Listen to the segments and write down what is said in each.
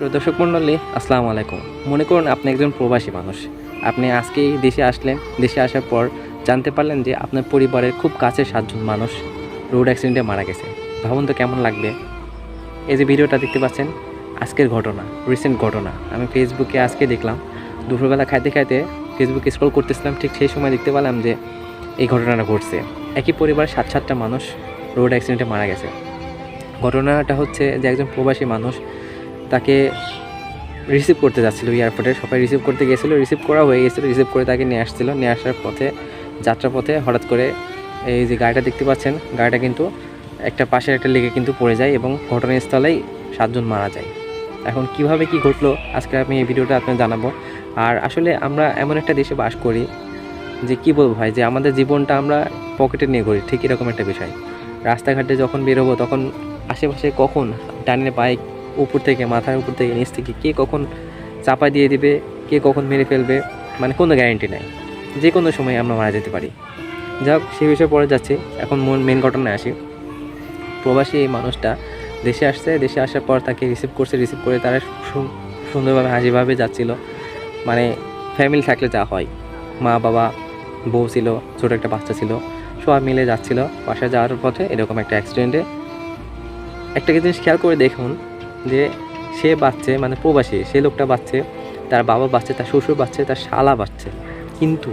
প্রিয় দর্শক মণ্ডলী, আসসালামু আলাইকুম। মনে করুন আপনি একজন প্রবাসী মানুষ। আপনি আজকেই দেশে আসলেন, দেশে আসার পর জানতে পারলেন যে আপনার পরিবারের খুব কাছের সাতজন মানুষ রোড অ্যাক্সিডেন্টে মারা গেছে। ভাবুন তো কেমন লাগবে? এই যে ভিডিওটা দেখতে পাচ্ছেন, আজকের ঘটনা রিসেন্ট ঘটনা। আমি ফেসবুকে আজকে দেখলাম, দুপুরবেলা খাইতে খাইতে ফেসবুকে স্ক্রল করতেছিলাম, ঠিক সেই সময় দেখতে পেলাম যে এই ঘটনাটা ঘটছে। একই পরিবারের সাত, সাতটা মানুষ রোড অ্যাক্সিডেন্টে মারা গেছে। ঘটনাটা হচ্ছে যে একজন প্রবাসী মানুষ তাকে রিসিভ করতে যাচ্ছিল এয়ারপোর্টে সবাই রিসিভ করতে গিয়েছিল রিসিভ করা হয়ে গেছিল রিসিভ করে তাকে নিয়ে আসছিল। নিয়ে আসার পথে যাত্রা পথে হঠাৎ করে এই যে গাড়িটা দেখতে পাচ্ছেন, গাড়িটা কিন্তু একটা পাশের একটা লেগে কিন্তু পড়ে যায় এবং ঘটনাস্থলেই সাতজন মারা যায়। এখন কীভাবে কি ঘটলো, আজকে আমি এই ভিডিওটা আপনাকে জানাব। আর আসলে আমরা এমন একটা দেশে বাস করি যে কি বলব ভাই, যে আমাদের জীবনটা আমরা পকেটে নিয়ে করি ঠিক এরকম একটা বিষয়। রাস্তাঘাটে যখন বেরোবো তখন আশেপাশে কখন ডানে বাইক উপর থেকে, মাথার উপর থেকে, নিচ থেকে কে কখন চাপা দিয়ে দিবে, কে কখন মেরে ফেলবে মানে কোনো গ্যারেন্টি নাই। যে কোনো সময় আমরা মারা যেতে পারি। যাক, সে বিষয়ে পরে যাচ্ছে। এখন মেন ঘটনায় আসি। প্রবাসী এই মানুষটা দেশে আসছে। দেশে আসার পর তাকে রিসিভ করছে রিসিভ করে তারা সুন্দরভাবে হাসিভাবে যাচ্ছিল। মানে ফ্যামিলি থাকলে যা হয়। মা, বাবা, বউ ছিল, ছোটো একটা বাচ্চা ছিল সবাই মিলে যাচ্ছিল। বাসায় যাওয়ার পথে এরকম একটা অ্যাক্সিডেন্টে একটা জিনিস খেয়াল করে দেখুন যে সে বাচ্চে মানে প্রবাসী, সে লোকটা বাচ্চে, তার বাবা বাচ্চে, তার শ্বশুর বাচ্চে, তার শালা বাচ্চে। কিন্তু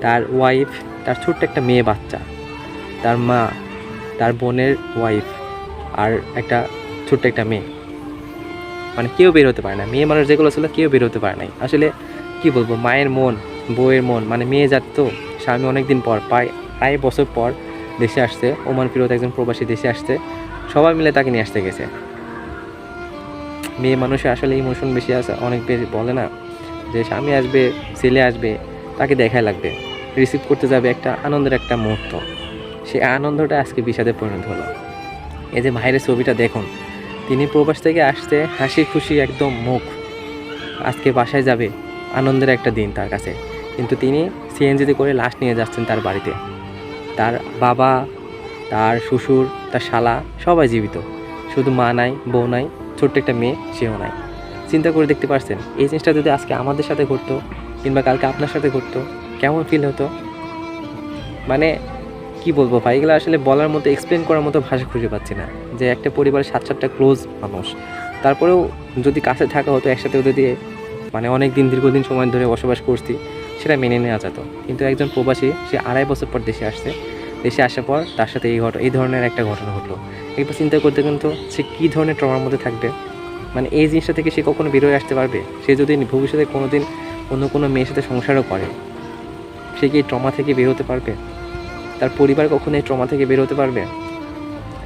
তার ওয়াইফ তার ছোট্ট একটা মেয়ে বাচ্চা। তার মা, তার বোনের ওয়াইফ আর একটা ছোট্ট একটা মেয়ে। মানে কেউ বের হতে পারে না। মেয়ে মানুষ যেগুলো ছিল কেউ বের হতে পারে নাই। আসলে কি বলব, মায়ের মন, বউয়ের মন মানে মেয়ে যাত তো, স্বামী অনেক দিন পর, প্রায় প্রায় বছর পর দেশে আসছে। ওমান ফিরত একজন প্রবাসী দেশে আসছে। সবাই মিলে তাকে নিয়ে আসতে গেছে। মেয়ে মানুষের আসলে ইমোশন বেশি আছে। অনেক বেশি বলে না যে স্বামী আসবে, ছেলে আসবে, তাকে দেখাই লাগবে। রিসিভ করতে যাবে একটা আনন্দের একটা মুহূর্ত। সেই আনন্দটা আজকে বিষাদে পরিণত হলো। এই যে ভাইয়ের ছবিটা দেখুন, তিনি প্রবাস থেকে আসতে হাসি খুশি একদম মুখ। আজকে বাসায় যাবে, আনন্দের একটা দিন তার কাছে। কিন্তু তিনি সিএনজিতে করে লাশ নিয়ে যাচ্ছেন তার বাড়িতে। তার বাবা, তার শ্বশুর, তার শালা সবাই জীবিত। শুধু মা নাই, বউ নাই, ছোট্ট একটা মেয়ে, সেও নাই। চিন্তা করে দেখতে পারছেন, এই জিনিসটা যদি আজকে আমাদের সাথে ঘটতো, কিংবা কালকে আপনার সাথে ঘটতো, কেমন ফিল হতো? মানে কি বলব ভাই, এগুলো আসলে বলার মতো এক্সপ্লেন করার মতো ভাষা খুঁজে পাচ্ছি না। যে একটা পরিবারের সাত সাতটা ক্লোজ মানুষ। তারপরেও যদি কাছে থাকা হতো, একসাথে ওদের দিয়ে মানে অনেক দিন দীর্ঘদিন সময় ধরে বসবাস করছি, সেটা মেনে নেওয়া যেত। কিন্তু একজন প্রবাসী, সে আড়াই বছর পর দেশে আসছে দেশে আসার পর তার সাথে এই ঘটনা এই ধরনের একটা ঘটনা ঘটলো। একবার চিন্তা করতে কিন্তু সে কী ধরনের ট্রমার মধ্যে থাকবে? মানে এই জিনিসটা থেকে সে কখনো বেরোয় আসতে পারবে? সে যদি ভবিষ্যতে কোনো দিন অন্য কোনো মেয়ের সাথে সংসারও করে, সে কি এই ট্রমা থেকে বের হতে পারবে? তার পরিবার কখনো এই ট্রমা থেকে বের হতে পারবে?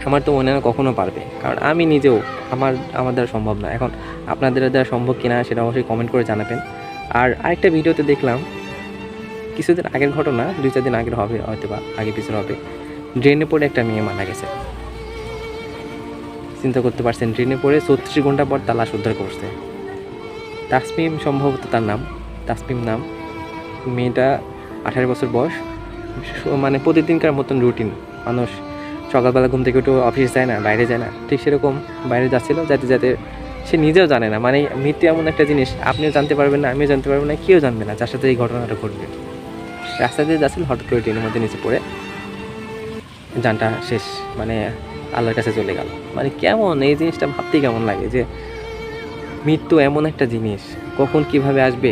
আমার তো মনে হয় না কখনো পারবে। কারণ আমি নিজেও আমার আমার দ্বারা সম্ভব না। এখন আপনাদের দ্বারা সম্ভব কিনা সেটা অবশ্যই কমেন্ট করে জানাবেন। আর আরেকটা ভিডিওতে দেখলাম কিছুদিন আগের ঘটনা, দুই, চার দিন আগের হবে হয়তো বা আগে পিছনে হবে। ড্রেনে পড়ে একটা মেয়ে মারা গেছে। চিন্তা করতে পারছেন ড্রেনে পড়ে ছত্রিশ ঘণ্টা পর তার লাশ উদ্ধার করছে। তাসমিম সম্ভবত তার নাম, তাসমিম নাম। মেয়েটা আঠারো বছর বয়স। মানে প্রতিদিনকার মতন রুটিন মানুষ সকালবেলা ঘুম থেকে একটু অফিস যায় না, বাইরে যায় না। ঠিক সেরকম বাইরে যাচ্ছিল যাতে যাতে সে নিজেও জানে না। মানে মৃত্যু এমন একটা জিনিস, আপনিও জানতে পারবেন না, আমিও জানতে পারব না, কেউ জানবে না যার সাথে এই ঘটনাটা ঘটবে। রাস্তা দিয়ে যাচ্ছিল, হঠাৎ করে ট্রেনের মধ্যে নিচে পড়ে। যানটা শেষ মানে আল্লাহর কাছে চলে গেল। মানে কেমন, এই জিনিসটা ভাবতেই কেমন লাগে যে মৃত্যু এমন একটা জিনিস, কখন কীভাবে আসবে?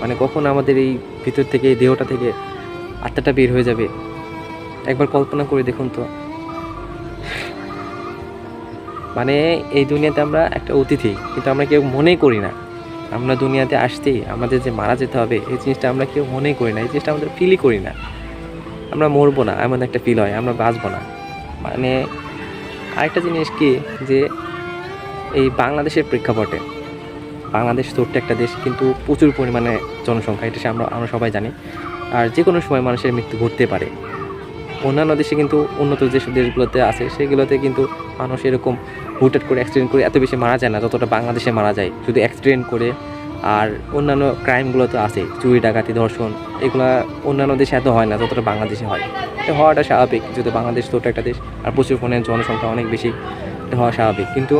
মানে কখন আমাদের এই ভিতর থেকে, এই দেহটা থেকে আত্মাটা বের হয়ে যাবে? একবার কল্পনা করে দেখুন তো। মানে এই দুনিয়াতে আমরা একটা অতিথি, কিন্তু আমরা কেউ মনেই করি না। আমরা দুনিয়াতে আসতেই আমাদের যে মারা যেতে হবে, এই জিনিসটা আমরা কেউ মনেই করি না, এই জিনিসটা আমাদের ফিলই করি না। আমরা মরবো না, এমন একটা ফিল হয়, আমরা বাঁচবো না। মানে আরেকটা জিনিস কি যে এই বাংলাদেশের প্রেক্ষাপটে, বাংলাদেশ ছোট্ট একটা দেশ, কিন্তু প্রচুর পরিমাণে জনসংখ্যা, এটা সে আমরা আমরা সবাই জানি। আর যে কোনো সময় মানুষের মৃত্যু ঘটতে পারে। অন্যান্য দেশে কিন্তু উন্নত যেসব দেশগুলোতে আছে, সেগুলোতে কিন্তু মানুষ এরকম হুটহাট করে অ্যাক্সিডেন্ট করে এত বেশি মারা যায় না, যতটা বাংলাদেশে মারা যায়। শুধু অ্যাক্সিডেন্ট করে আর অন্যান্য ক্রাইমগুলো তো আছে, চুরি, ডাকাতি, ধর্ষণ, এগুলো অন্যান্য দেশে এত হয় না, যতটা বাংলাদেশে হয়। এটা হওয়াটা স্বাভাবিক, যেহেতু বাংলাদেশ ছোট একটা দেশ, আর প্রচুর পরিমাণে জনসংখ্যা অনেক বেশি, এটা হওয়া স্বাভাবিক। কিন্তু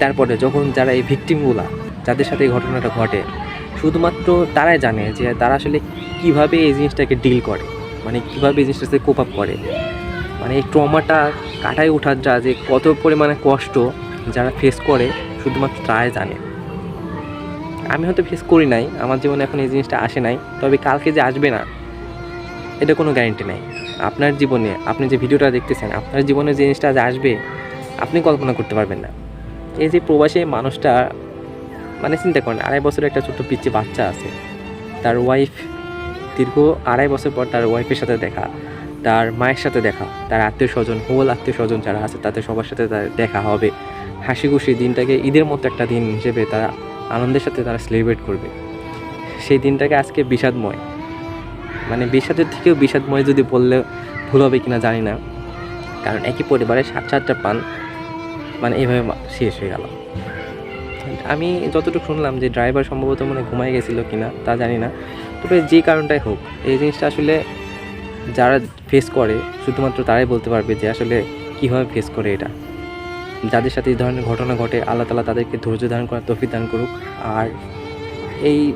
তারপরে যখন যারা এই ভিকটিমগুলা যাদের সাথে এই ঘটনাটা ঘটে, শুধুমাত্র তারাই জানে যে তারা আসলে কীভাবে এই জিনিসটাকে ডিল করে। মানে কীভাবে এই জিনিসটাতে কোপ আপ করে? মানে এই ট্রমাটা কাটাই ওঠার যা যে কত পরিমাণে কষ্ট যারা ফেস করে, শুধুমাত্র তারাই জানে। আমি হয়তো ফেস করি নাই, আমার জীবনে এখন এই জিনিসটা আসে নাই, তবে কালকে যে আসবে না, এটা কোনো গ্যারেন্টি নাই। আপনার জীবনে, আপনি যে ভিডিওটা দেখতেছেন, আপনার জীবনে জিনিসটা আজ আসবে, আপনি কল্পনা করতে পারবেন না। এই যে প্রবাসী মানুষটা মানে চিন্তা করেন, আড়াই বছরের একটা ছোট্ট পিচ্ছি বাচ্চা আছে, তার ওয়াইফ দীর্ঘ আড়াই বছর পর তার ওয়াইফের সাথে দেখা, তার মায়ের সাথে দেখা, তার আত্মীয় স্বজন হোল আত্মীয় স্বজন যারা আছে তাদের সবার সাথে তার দেখা হবে। হাসি খুশি দিনটাকে ঈদের মতো একটা দিন হিসেবে তারা আনন্দের সাথে তারা সেলিব্রেট করবে। সেই দিনটাকে আজকে বিষাদময়। মানে বিষাদের থেকেও বিষাদময় যদি বললে ভুল হবে কিনা জানি না। কারণ একই পরিবারে সাত সাতটা পান মানে এইভাবে শেষ হয়ে গেল। আমি যতটুকু শুনলাম যে ড্রাইভার সম্ভবত মনে ঘুমাই গেছিল কিনা, তা জানি না। তবে যে কারণটাই হোক, এই জিনিসটা আসলে যারা ফেস করে, শুধুমাত্র তারাই বলতে পারবে যে আসলে কীভাবে ফেস করে এটা। যাদের সাথে এই ধরনের ঘটনা ঘটে, আল্লাহ তালা তাদেরকে ধৈর্য ধারণ করার তফিক দান করুক। আর এই,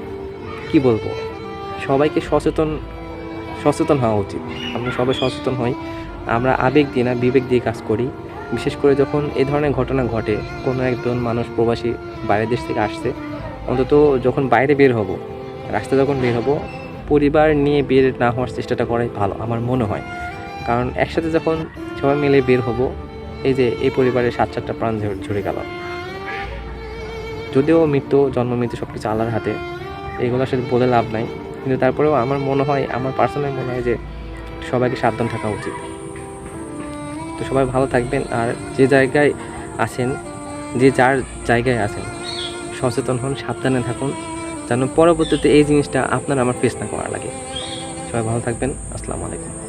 কি বলব, সবাইকে সচেতন সচেতন হওয়া উচিত। আমরা সবাই সচেতন হই। আমরা আবেগ দিয়ে না, বিবেক দিয়ে কাজ করি। বিশেষ করে যখন এই ধরনের ঘটনা ঘটে, কোনো একজন মানুষ প্রবাসী বাইরের দেশ থেকে আসছে, অন্তত যখন বাইরে বের হব, রাস্তা যখন বের হব, পরিবার নিয়ে বের না হওয়ার চেষ্টাটা করাই ভালো আমার মনে হয়। কারণ একসাথে যখন সবাই মিলে বের হব, এই যে এই পরিবারের সাত সাতটা প্রাণ ঝরে- ঝরে গেল। যদিও মৃত্যু, জন্ম মৃত্যু সব কিছু আল্লাহর হাতে, এগুলো আসলে বলে লাভ নাই। কিন্তু তারপরেও আমার মনে হয়, আমার পার্সোনাল মনে হয় যে সবাইকে সাবধান থাকা উচিত। তো সবাই ভালো থাকবেন আর যে জায়গায় আছেন, যে যার জায়গায় আছেন, সচেতন হন, সাবধানে থাকুন, যেন পরবর্তীতে এই জিনিসটা আপনার আমার ফেস না করা লাগে। সবাই ভালো থাকবেন, আসসালামু আলাইকুম।